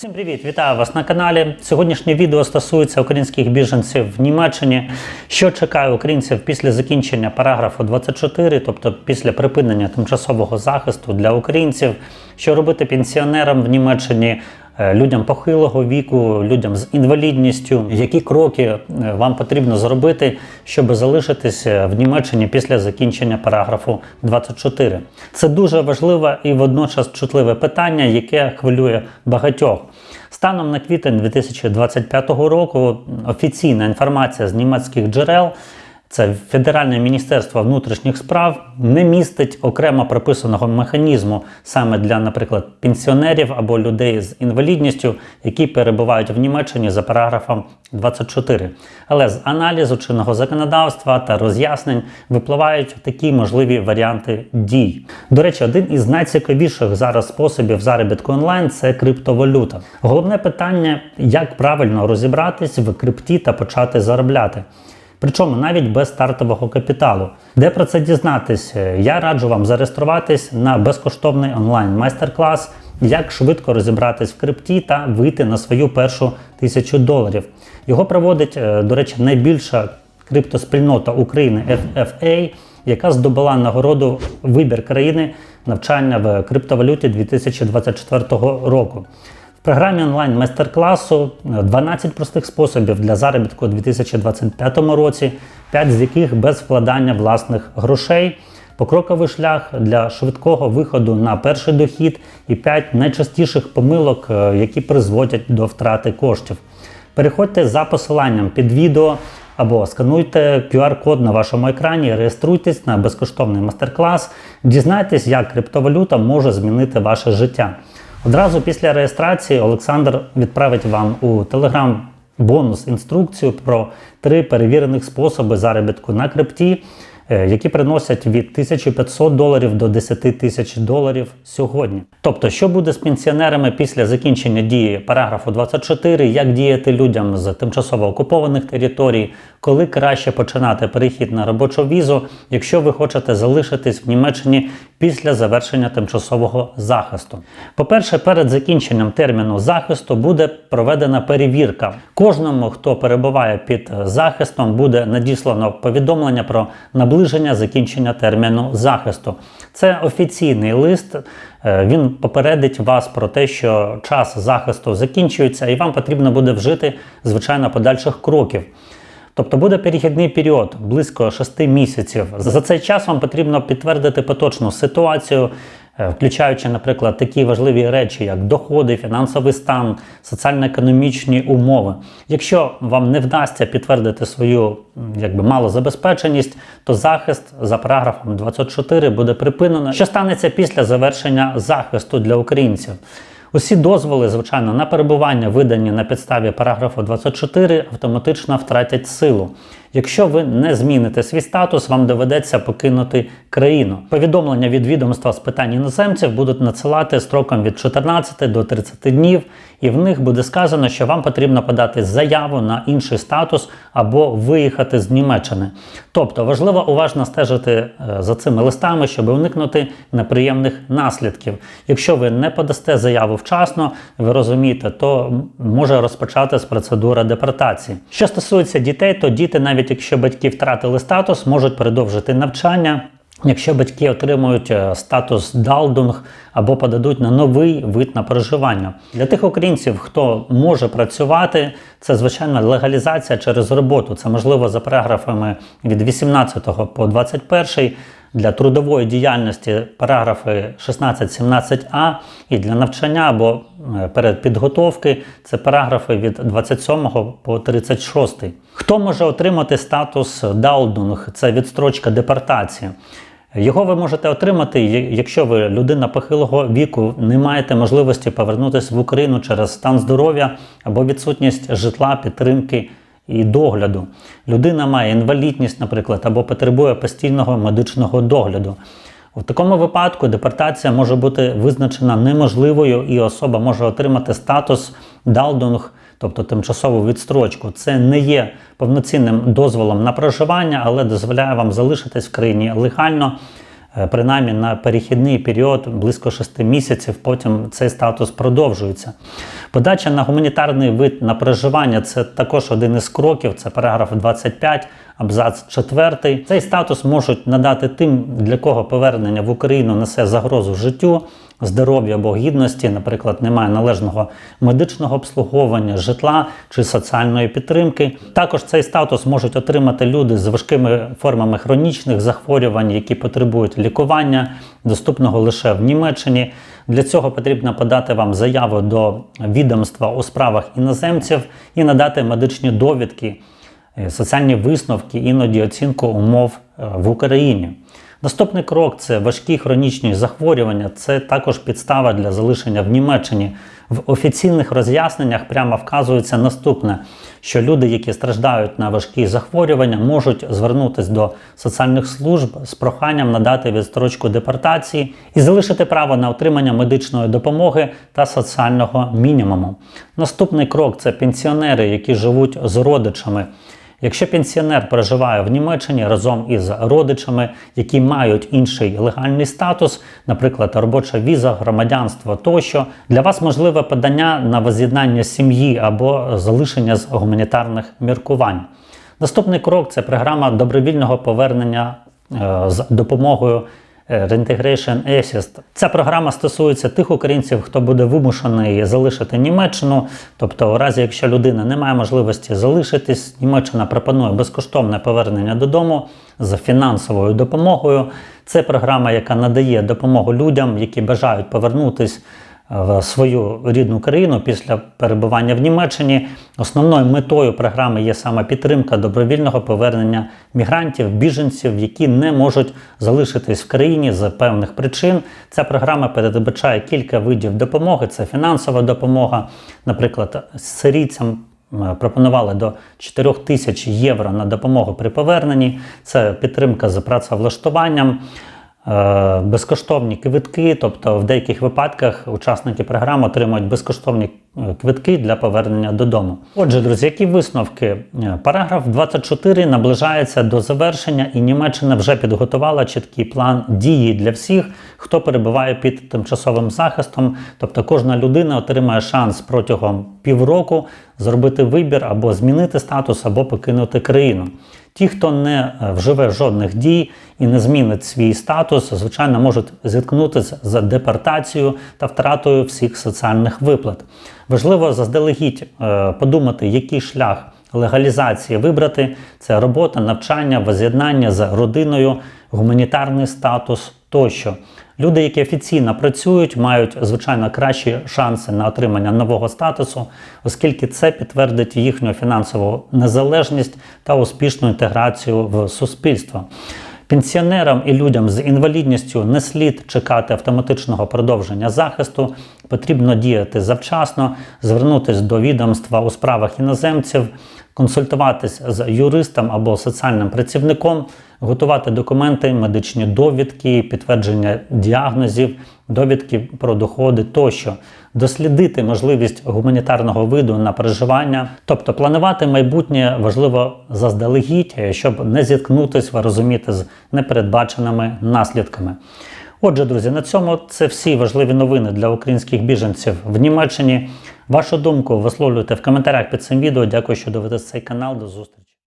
Всім привіт! Вітаю вас на каналі. Сьогоднішнє відео стосується українських біженців в Німеччині. Що чекає українців після закінчення параграфу 24, тобто після припинення тимчасового захисту для українців, що робити пенсіонерам в Німеччині, людям похилого віку, людям з інвалідністю, які кроки е, вам потрібно зробити, щоб залишитися в Німеччині після закінчення параграфу 24. Це дуже важливе і водночас чутливе питання, яке хвилює багатьох. Станом на квітень 2025 року офіційна інформація з німецьких джерел. Це Федеральне міністерство внутрішніх справ не містить окремо прописаного механізму саме для, наприклад, пенсіонерів або людей з інвалідністю, які перебувають в Німеччині за параграфом 24. Але з аналізу чинного законодавства та роз'яснень випливають такі можливі варіанти дій. До речі, один із найцікавіших зараз способів заробітку онлайн це криптовалюта. Головне питання, як правильно розібратись в крипті та почати заробляти. Причому навіть без стартового капіталу. Де про це дізнатися? Я раджу вам зареєструватись на безкоштовний онлайн майстер-клас, як швидко розібратись в крипті та вийти на свою першу тисячу доларів. Його проводить, е, до речі, найбільша криптоспільнота України FFA, яка здобула нагороду вибір країни навчання в криптовалюті 2024 року. В програмі онлайн майстер-класу 12 простих способів для заробітку у 2025 році, 5 з яких без вкладання власних грошей, покроковий шлях для швидкого виходу на перший дохід і 5 найчастіших помилок, е, які призводять до втрати коштів. Переходьте за посиланням під відео або скануйте QR-код на вашому екрані, реєструйтесь на безкоштовний майстер-клас, дізнайтесь, як криптовалюта може змінити ваше життя. Одразу після реєстрації Олександр відправить вам у Телеграм бонус інструкцію про три перевірених способи заробітку на крипті, е, які приносять від 1500 доларів до 10 тисяч доларів сьогодні. Тобто, що буде з пенсіонерами після закінчення дії параграфу 24, як діяти людям з тимчасово окупованих територій, коли краще починати перехід на робочу візу, якщо ви хочете залишитись в Німеччині після завершення тимчасового захисту. По-перше, перед закінченням терміну захисту буде проведена перевірка. Кожному, хто перебуває під захистом, буде надіслано повідомлення про наближення закінчення терміну захисту. Це офіційний лист. Е, Він попередить вас про те, що час захисту закінчується, і вам потрібно буде вжити звичайно подальших кроків. Тобто буде перехідний період близько 6 місяців. За цей час вам потрібно підтвердити поточну ситуацію, е, включаючи, наприклад, такі важливі речі, як доходи, фінансовий стан, соціально-економічні умови. Якщо вам не вдасться підтвердити свою якби малозабезпеченість, то захист за параграфом 24 буде припинено. Що станеться після завершення захисту для українців? Усі дозволи, звичайно, на перебування, видані на підставі параграфу 24, автоматично втратять силу. Якщо ви не зміните свій статус, вам доведеться покинути країну. Повідомлення від відомства з питань іноземців будуть надсилати строком від 14 до 30 днів, і в них буде сказано, що вам потрібно подати заяву на інший статус або виїхати з Німеччини. Тобто важливо уважно стежити е, за цими листами, щоб уникнути неприємних наслідків. Якщо ви не подасте заяву вчасно, ви розумієте, то може розпочатись процедура депортації. Що стосується дітей, то діти, навіть якщо батьки втратили статус, можуть продовжити навчання. Якщо батьки отримують е, статус Далдунг або подадуть на новий вид на проживання. Для тих українців, хто може працювати, це звичайно легалізація через роботу. Це можливо за параграфами від 18 по 21 для трудової діяльності параграфи 16-17а і для навчання або е, передпідготовки це параграфи від 27 по 36. Хто може отримати статус Даудунг? Це відстрочка депортації. Його ви можете отримати, якщо ви людина похилого віку, не маєте можливості повернутися в Україну через стан здоров'я або відсутність житла, підтримки і догляду. Людина має інвалідність, наприклад, або потребує постійного медичного догляду. У такому випадку депортація може бути визначена неможливою, і особа може отримати статус Далдунг, тобто тимчасову відстрочку. Це не є повноцінним дозволом на проживання, але дозволяє вам залишитись в країні легально е, принаймні на перехідний період близько 6 місяців. Потім цей статус продовжується. Подача на гуманітарний вид на проживання це також один із кроків. Це параграф 25, абзац 4. Цей статус можуть надати тим, для кого повернення в Україну несе загрозу життю здоров'я або гідності, наприклад, немає належного медичного обслуговування, житла чи соціальної підтримки. Також цей статус можуть отримати люди з важкими формами хронічних захворювань, які потребують лікування, доступного лише в Німеччині. Для цього потрібно подати вам заяву до відомства у справах іноземців і надати медичні довідки, е, соціальні висновки, іноді оцінку умов е, в Україні. Наступний крок це важкі хронічні захворювання. Це також підстава для залишення в Німеччині. В офіційних роз'ясненнях прямо вказується наступне: що люди, які страждають на важкі захворювання, можуть звернутися до соціальних служб з проханням надати відстрочку депортації і залишити право на отримання медичної допомоги та соціального мінімуму. Наступний крок це пенсіонери, які живуть з родичами. Якщо пенсіонер проживає в Німеччині разом із родичами, які мають інший легальний статус, наприклад, робоча віза, громадянство тощо, для вас можливе подання на воз'єднання сім'ї або залишення з гуманітарних міркувань. Наступний крок це програма добровільного повернення е, з допомогою Reintegration Assist. Ця програма стосується тих українців, хто буде вимушений залишити Німеччину. Тобто, у разі, якщо людина не має можливості залишитись, Німеччина пропонує безкоштовне повернення додому з фінансовою допомогою. Це програма, яка надає допомогу людям, які бажають повернутись в свою рідну країну після перебування в Німеччині. Основною метою програми є саме підтримка добровільного повернення мігрантів, біженців, які не можуть залишитись в країні з певних причин. Ця програма передбачає кілька видів допомоги: це фінансова допомога, наприклад, сирійцям. е, Пропонували до 4 тисяч євро на допомогу при поверненні. Це підтримка з працевлаштуванням, безкоштовні квитки, тобто в деяких випадках учасники програми отримують безкоштовні е, квитки для повернення додому. Отже, друзі, які висновки? Е, Параграф 24 наближається до завершення, і Німеччина вже підготувала чіткий план дії для всіх, хто перебуває під тимчасовим захистом. Тобто кожна людина отримає шанс протягом півроку зробити вибір або змінити статус, або покинути країну. Ті, хто не е, вживе жодних дій і не змінить свій статус, звичайно, можуть зіткнутися з депортацією та втратою всіх соціальних виплат. Важливо заздалегідь е, подумати, який шлях легалізації вибрати: це робота, навчання, воз'єднання з родиною, гуманітарний статус тощо. Люди, які офіційно працюють, мають звичайно кращі шанси на отримання нового статусу, оскільки це підтвердить їхню фінансову незалежність та успішну інтеграцію в суспільство. Пенсіонерам і людям з інвалідністю не слід чекати автоматичного продовження захисту. Потрібно діяти завчасно, звернутися до відомства у справах іноземців, консультуватись з юристом або соціальним працівником, готувати документи, медичні довідки, підтвердження діагнозів, довідки про доходи тощо, дослідити можливість гуманітарного виду на проживання, тобто планувати майбутнє важливо заздалегідь, щоб не зіткнутися, ви розумієте, з непередбаченими наслідками. Отже, друзі, на цьому це всі важливі новини для українських біженців в Німеччині. Вашу думку висловлюйте в коментарях під цим відео. Дякую, що дивитесь цей канал. До зустрічі.